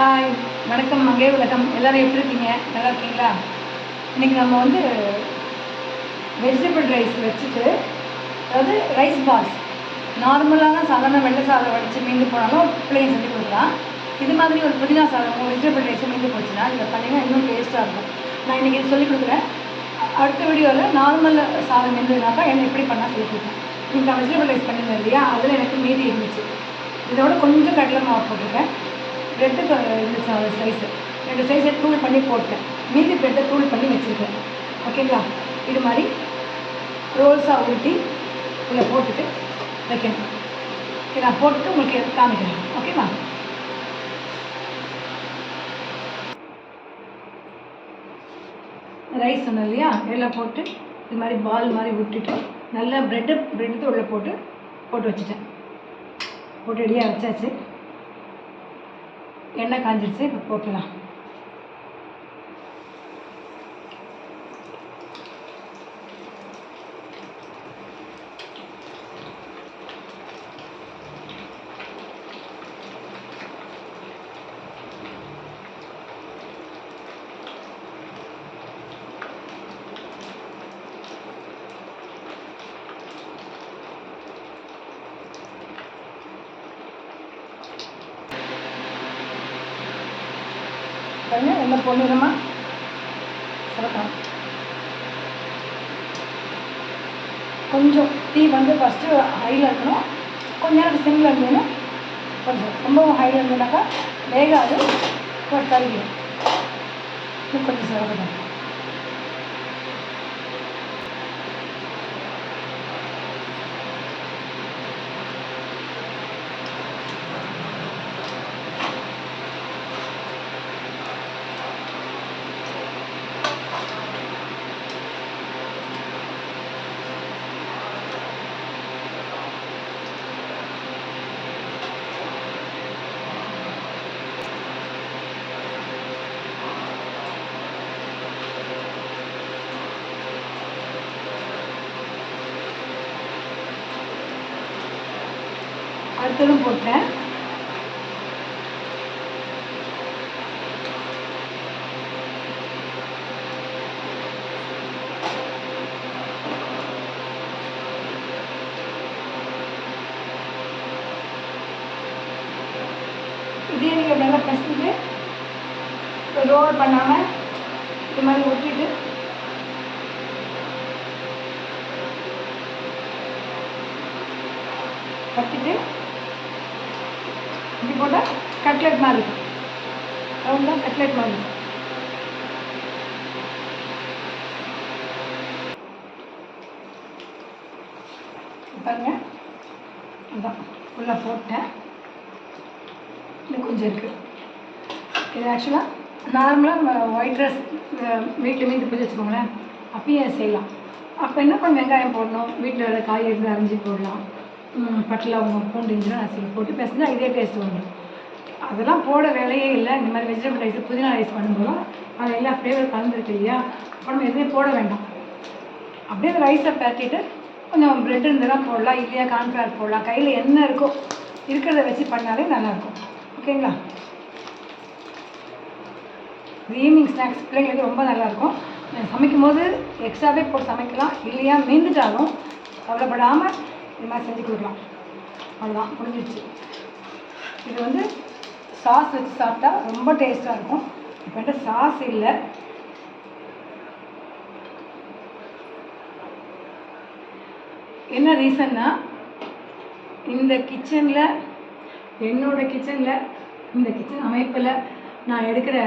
Hi வணக்கம். மங்கே உலகம். எல்லாரும் எப்படி இருக்கீங்க? நல்லா இருக்கீங்களா? இன்றைக்கி நம்ம வந்து வெஜிடபிள் ரைஸ் வச்சுட்டு அதாவது ரைஸ் பால்ஸ் நார்மலான சாதாரண வெள்ளை சாதம் வடித்து மீந்து போனாலும் பிள்ளைங்க செஞ்சு கொடுக்கலாம். இது மாதிரி ஒரு புதினா சாதம் வெஜிடபிள் ரைஸ் மீந்து போச்சுன்னா இதை பண்ணிங்கன்னா இன்னும் டேஸ்ட்டாக இருக்கும். நான் இன்றைக்கி இது சொல்லிக் கொடுக்குறேன். அடுத்த வீடியோவில் நார்மல் சாதம் இருந்ததுனாக்கா என்ன எப்படி பண்ணால் சொல்லி கொடுப்பேன். இன்றைக்கி நான் வெஜிடபிள் ரைஸ் பண்ணியிருந்தேன் இல்லையா? அதில் எனக்கு மீதி இருந்துச்சு. இதோட கொஞ்சம் கடலை மாவு போட்டிருக்கேன். ப்ரெட்டு இருந்துச்சு சைஸு ரெண்டு சைஸை தூள் பண்ணி போட்டேன். மீதி ப்ரெட்டை தூள் பண்ணி வச்சுருக்கேன். ஓகேங்களா இது மாதிரி ரோல்ஸாக ஊட்டி இதில் போட்டுட்டு வைக்கணும். இதை நான் போட்டுட்டு உங்களுக்கு காமிக்கிறேன். ஓகேவா ரைஸ் சொன்னேன் இல்லையா? எல்லாம் போட்டு இது மாதிரி பால் மாதிரி விட்டுட்டு நல்லா ப்ரெட்டு ப்ரெட்டு உள்ளே போட்டு போட்டு வச்சுட்டேன். போட்டு ரெடியாக வச்சாச்சு. எண்ணெய் காஞ்சிருச்சு இப்போ போட்டுடலாம். பாருங்க எல்லாம் பொன்னிறமா சிறக்கணும் கொஞ்சம் டீ வந்து ஃபஸ்ட்டு ஹையில் இருக்கணும். கொஞ்ச நேரம் சிம்மில் இருந்ததுன்னா கொஞ்சம் ரொம்பவும் ஹையில் இருந்ததுனாக்கா வேகாது ஒரு கருகிடும் இன்னும் கொஞ்சம் சிறக்கணும் அடுத்ததும் போட்டேன். இதே நீங்கள் நல்லா பசிட்டு ரோல் பண்ணாமல் இது மாதிரி ஒட்டிட்டு கட்டிட்டு இப்படி போட்டால் கட்லெட் மாதிரி. இருக்கும் ரவுண்டாக கட்லெட் மாதிரி. இருக்கும் பாருங்க. அதான் ஃபுல்லாக போட்டேன். இன்னும் கொஞ்சம் இருக்குது இது ஆக்சுவலாக நார்மலாக நம்ம ஒயிட் ரைஸ் வீட்டில் மீன் பிடிச்சி வச்சுக்கோங்களேன். அப்பயும் செய்யலாம். அப்போ என்ன பண்ண வெங்காயம் போடணும் வீட்டில் காய் இருந்து அரிஞ்சு போடலாம். பட்டில் அவங்க பூண்டு இஞ்சிலாம் நசுக்கி போட்டு பேசினா இதே டேஸ்ட் வந்துடும் அதெல்லாம் போட வேலையே இல்லை. இந்த மாதிரி வெஜிடபிள் ரைஸ் புதினா ரைஸ் பண்ணும்போது அது எல்லா ஃப்ளேவர் கலந்துருக்கு இல்லையா? அப்போ நம்ம எதுவுமே போட வேண்டாம். அப்படியே அந்த ரைஸை பரட்டிட்டு கொஞ்சம் ப்ரெட் இருந்தெல்லாம் போடலாம். இல்லையா கார்ன்ஃப்ளவர் போடலாம். கையில் என்ன இருக்கோ இருக்கிறத வச்சு பண்ணாலே நல்லாயிருக்கும். ஓகேங்களா? ஈவினிங் ஸ்நாக்ஸ் பிள்ளைங்களுக்கு ரொம்ப நல்லாயிருக்கும். சமைக்கும் போது எக்ஸ்ட்ராவே போட்டு சமைக்கலாம். இல்லையா? மீந்துட்டாலும் கவலைப்படாமல் இது மாதிரி செஞ்சு கொடுக்கலாம். அவ்வளோதான் முடிஞ்சிடுச்சு இது வந்து சாஸ் வச்சு சாப்பிட்டா ரொம்ப டேஸ்ட்டாக இருக்கும். இப்போ என்கிட்ட சாஸ் இல்லை. என்ன ரீசன்னா இந்த கிச்சனில் என்னோட கிச்சனில் இந்த கிச்சன் அமைப்பில் நான் எடுக்கிற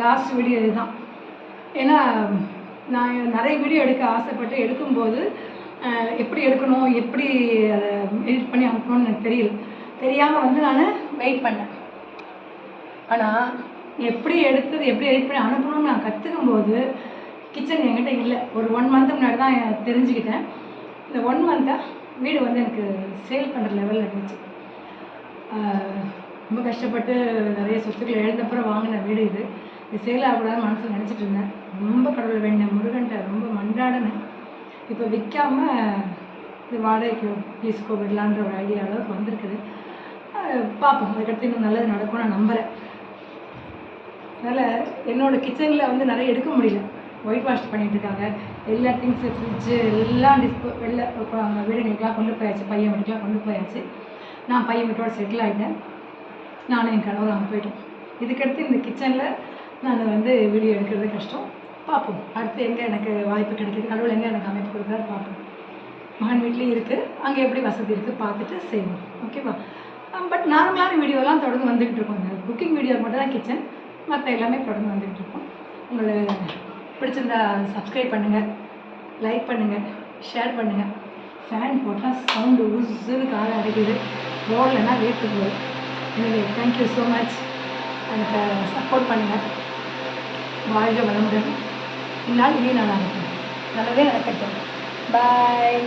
லாஸ்ட் வீடியோ இதுதான். ஏன்னா நான் நிறைய வீடியோ எடுக்க ஆசைப்பட்டு எடுக்கும்போது எப்படி எடுக்கணும் எப்படி அதை எடிட் பண்ணி அனுப்பணும்னு எனக்கு தெரியல. தெரியாமல் வந்து நான் வெயிட் பண்ணேன். ஆனால் எப்படி எடுத்தது எப்படி எடிட் பண்ணி அனுப்பணும்னு நான் கற்றுக்கும் போது கிச்சன் என்கிட்ட இல்லை. ஒரு ஒன் மந்த் முன்னாடி தான் தெரிஞ்சுக்கிட்டேன். இந்த ஒன் மந்த்தாக வீடு வந்து எனக்கு சேல் பண்ணுற லெவலில் இருந்துச்சு. ரொம்ப கஷ்டப்பட்டு நிறைய சொத்துக்களை எழுந்தப்புறம் வாங்கின வீடு இது. இது சேல் ஆகக்கூடாதுன்னு மனசில் நினச்சிட்டு இருந்தேன். ரொம்ப கடவுள் வேண்டிய முருகன்ட்ட ரொம்ப மன்றாடினேன். இப்போ விற்காம இது வாடகைக்கு லீஸுக்கோ விடலான்ற ஒரு ஐடியா அளவுக்கு வந்திருக்குது. பார்ப்போம். அதுக்கடுத்து இன்னும் நல்லது நடக்கும் நான் நம்புகிறேன் அதனால் என்னோடய கிச்சனில் வந்து நிறைய எடுக்க முடியல. ஒயிட் வாஷ் பண்ணிகிட்டு இருக்காங்க. எல்லா திங்ஸு ஃப்ரிட்ஜு எல்லாம் டிஸ்போ வெளில அவங்க வீடுங்களுக்கெலாம் கொண்டு போயாச்சு. பையன் வீட்டுக்கெலாம் கொண்டு போயாச்சு. நான் பையன் வீட்டோட செட்டில் ஆகிட்டேன் நானும் என் கணவர் அங்கே போயிட்டோம். இதுக்கடுத்து இந்த கிச்சனில் நான் வந்து வீடியோ எடுக்கிறது கஷ்டம். பார்ப்போம். அடுத்து எங்கே எனக்கு வாய்ப்பு கிடைக்குது? கடவுள் எங்கே எனக்கு அமைப்பு கொடுக்குறாரு? பார்ப்போம். மகன் வீட்லேயும் இருக்குது அங்கே எப்படி வசதி இருக்குது பார்த்துட்டு செய்வோம். ஓகேவா பட் நார்மலான வீடியோலாம் தொடர்ந்து வந்துக்கிட்டு இருக்கோம். இந்த குக்கிங் வீடியோ மட்டும் தான் கிச்சன் மற்ற எல்லாமே தொடர்ந்து வந்துக்கிட்டு இருக்கோம். உங்களுக்கு பிடிச்சிருந்தா சப்ஸ்கிரைப் பண்ணுங்கள் லைக் பண்ணுங்கள் ஷேர் பண்ணுங்கள் ஃபேன் போட்டால் சவுண்டு உசுன்னு காலை அடைக்குது. ரோட்லன்னா வேட்டு போகுது. எனவே தேங்க்யூ ஸோ மச் எனக்கு சப்போர்ட் பண்ணுங்கள் வாழ்க வளமுடன். இந்நாள் இனி நல்லா இருக்கும் நல்லதே நடக்கட்டும். பாய்